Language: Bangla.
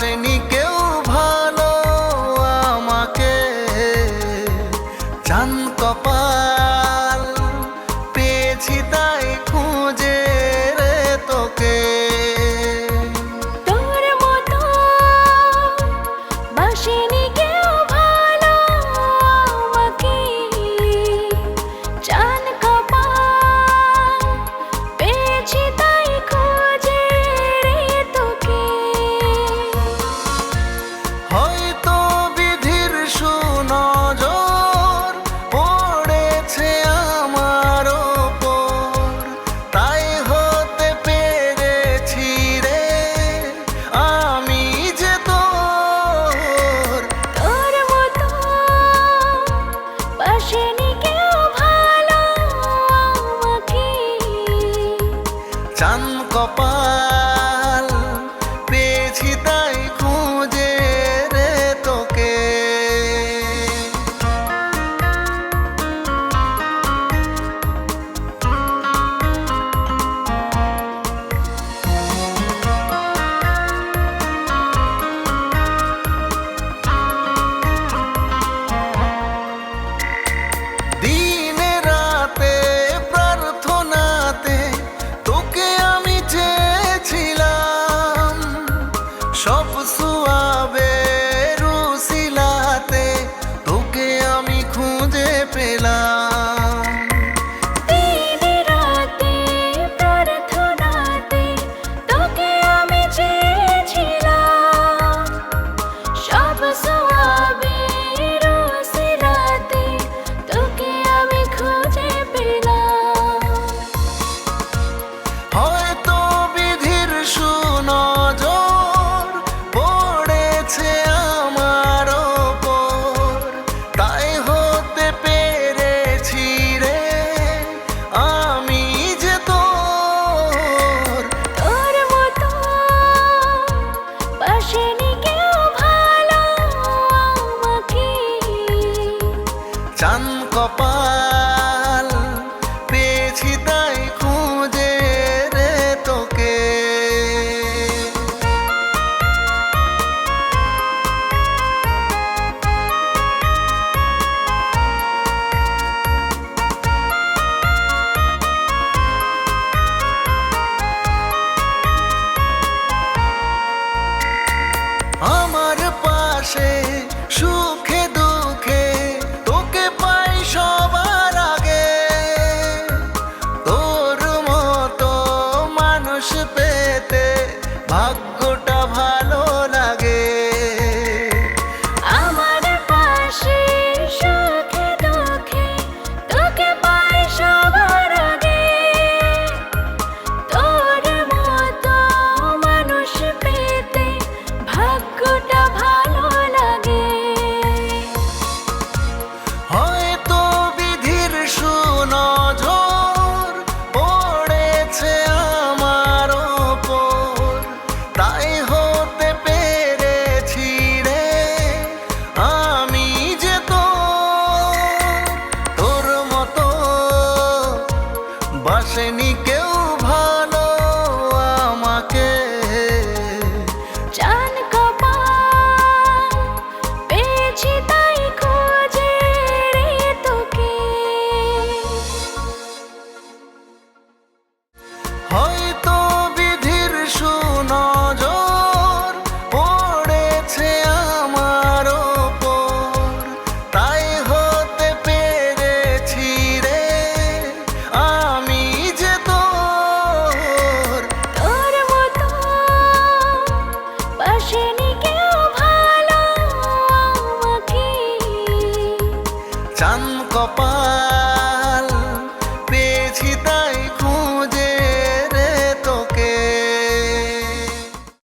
আসেনি কেউ ভালো আমাকে। চান কপা চান কপাল পেয়েছি তাই খুঁজে রে তোকে। আমার পাশে pasen y que চান কপাল।